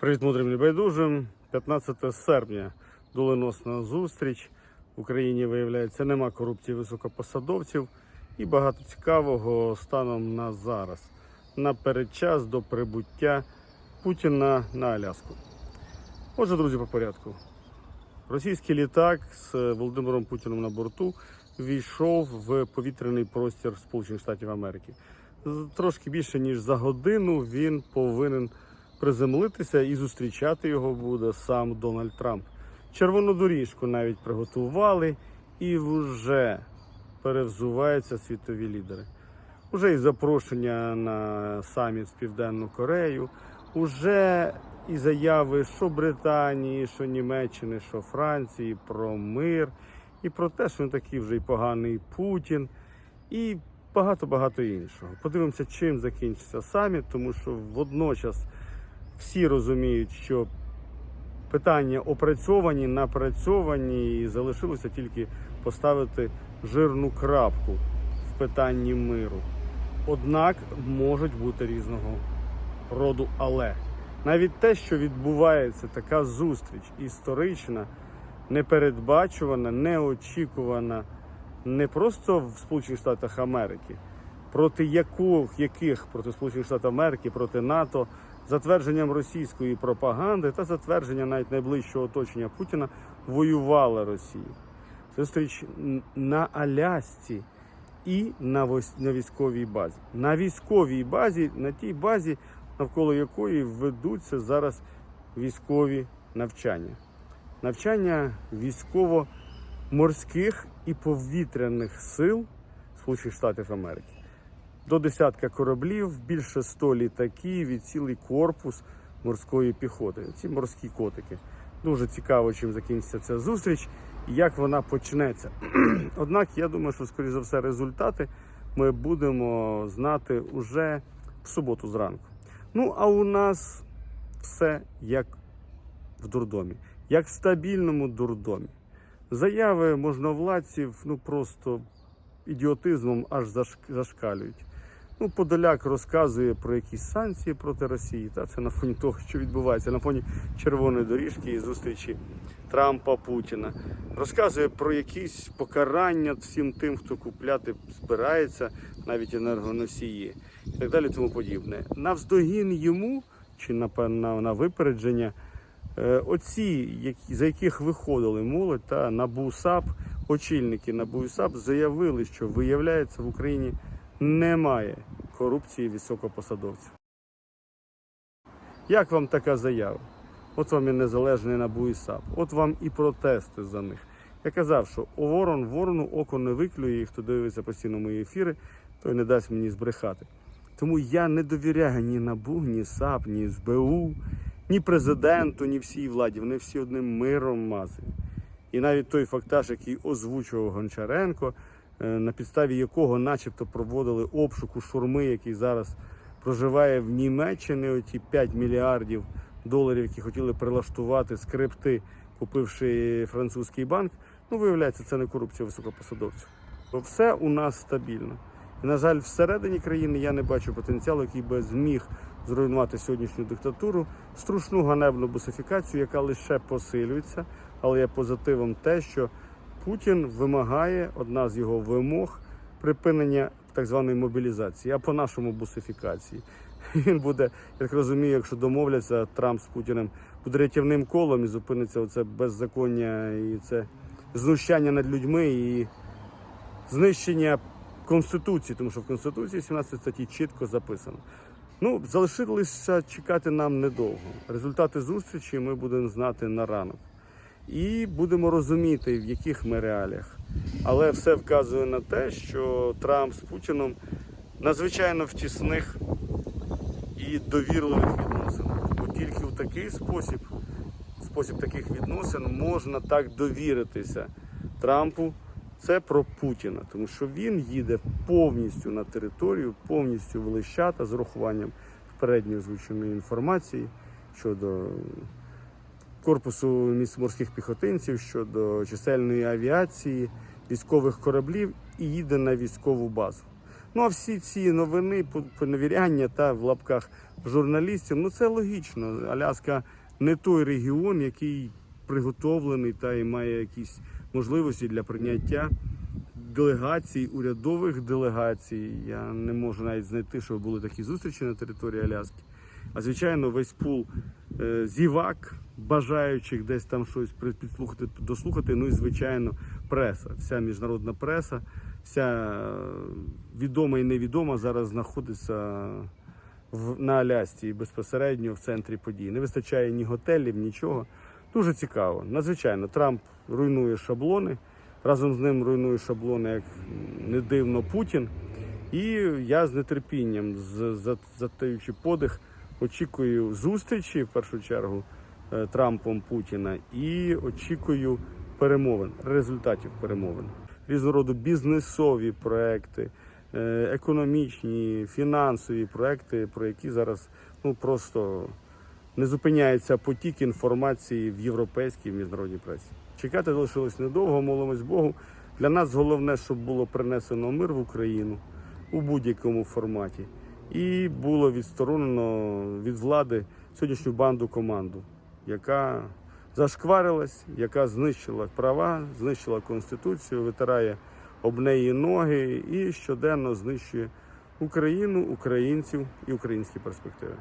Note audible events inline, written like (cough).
Привіт, мудрим небайдужим. 15 серпня доленосна зустріч. В Україні виявляється нема корупції високопосадовців і багато цікавого станом на зараз, на передчас до прибуття Путіна на Аляску. Отже, друзі, по порядку. Російський літак з Володимиром Путіним на борту війшов в повітряний простір Сполучених Штатів Америки. Трошки більше ніж за годину він повинен приземлитися і зустрічати його буде сам Дональд Трамп. Червону доріжку навіть приготували і вже перевзуваються світові лідери. Уже і запрошення на саміт в Південну Корею, уже і заяви що Британії, що Німеччини, що Франції про мир, і про те, що він такий вже й поганий Путін, і багато-багато іншого. Подивимося, чим закінчиться саміт, тому що водночас всі розуміють, що питання опрацьовані, напрацьовані, і залишилося тільки поставити жирну крапку в питанні миру. Однак можуть бути різного роду але. Навіть те, що відбувається, така зустріч історична, непередбачувана, неочікувана не просто в Сполучених Штатах Америки, проти яких, яких проти Сполучених Штатів Америки, проти НАТО, затвердженням російської пропаганди та затвердженням навіть найближчого оточення Путіна воювала Росія. Зустріч на Алясці і на військовій базі. На військовій базі, на тій базі, навколо якої ведуться зараз військові навчання. Навчання військово-морських і повітряних сил Сполучених Штатів Америки. До десятка кораблів, більше 100 літаків і цілий корпус морської піхоти. Ці морські котики. Дуже цікаво, чим закінчиться ця зустріч і як вона почнеться. (clears throat) Однак я думаю, що, скоріш за все, результати ми будемо знати уже в суботу зранку. Ну, а у нас все як в дурдомі, як в стабільному дурдомі. Заяви можновладців ну просто ідіотизмом аж зашкалюють. Ну, Подоляк розказує про якісь санкції проти Росії. Та це на фоні того, що відбувається, на фоні червоної доріжки і зустрічі Трампа Путіна. Розказує про якісь покарання всім тим, хто купляти збирається, навіть енергоносії і так далі, тому подібне. Навздогін йому чи напевно на випередження. Е, Оці, які, за яких виходили молодь та НАБУ САП, очільники НАБУ САП заявили, що виявляється в Україні немає корупції високопосадовців. Як вам така заява? От вам і незалежний НАБУ і САП, от вам і протести за них. Я казав, що у ворон ворону око не виклює, і хто дивиться постійно мої ефіри, той не дасть мені збрехати. Тому я не довіряю ні НАБУ, ні САП, ні СБУ, ні президенту, ні всій владі. Вони всі одним миром мазані. І навіть той фактаж, який озвучував Гончаренко, на підставі якого начебто проводили обшук у шурми, який зараз проживає в Німеччині, оті 5 мільярдів доларів, які хотіли прилаштувати скрипти, купивши французький банк. Ну, виявляється, це не корупція високопосадовців. То все у нас стабільно. І, на жаль, всередині країни я не бачу потенціалу, який би зміг зруйнувати сьогоднішню диктатуру, струшну ганебну бусифікацію, яка лише посилюється. Але є позитивом те, що Путін вимагає, одна з його вимог, припинення так званої мобілізації, а по-нашому бусифікації. (laughs) Він буде, я так розумію, якщо домовляться Трамп з Путіним, буде рятівним колом і зупиниться оце беззаконня і це знущання над людьми і знищення Конституції, тому що в Конституції 17 статті чітко записано. Ну, залишилося чекати нам недовго. Результати зустрічі ми будемо знати на ранок. І будемо розуміти, в яких ми реаліях. Але все вказує на те, що Трамп з Путіном надзвичайно в тісних і довірливих відносинах. Бо тільки в такий спосіб, в спосіб таких відносин можна так довіритися Трампу. Це про Путіна, тому що він їде повністю на територію, повністю в Лищата з урахуванням попередньо озвученої інформації щодо корпусу морських піхотинців, щодо чисельної авіації, військових кораблів і їде на військову базу. Ну а всі ці новини, поневіряння та в лапках журналістів, ну це логічно. Аляска не той регіон, який приготовлений та і має якісь можливості для прийняття делегацій, урядових делегацій. Я не можу навіть знайти, щоб були такі зустрічі на території Аляски. А звичайно, весь пул зівак, бажаючих десь там щось підслухати, дослухати. Ну і звичайно, преса, вся міжнародна преса, вся е, відома і невідома зараз знаходиться в, на Алясці безпосередньо в центрі подій. Не вистачає ні готелів, нічого. Дуже цікаво. Надзвичайно, Трамп руйнує шаблони. Разом з ним руйнує шаблони, як не дивно, Путін. І я з нетерпінням, з- затаючи подих, очікую зустрічі в першу чергу е, Трампом Путіна і очікую перемовин, результатів перемовин. Різного роду бізнесові проекти, е, економічні, фінансові проекти, про які зараз ну просто не зупиняється потік інформації в європейській міжнародній пресі. Чекати залишилось недовго, молимось Богу. Для нас головне, щоб було принесено мир в Україну у будь-якому форматі, і було відсторонено від влади сьогоднішню банду команду, яка зашкварилась, яка знищила права, знищила конституцію, витирає об неї ноги і щоденно знищує Україну, українців і українські перспективи.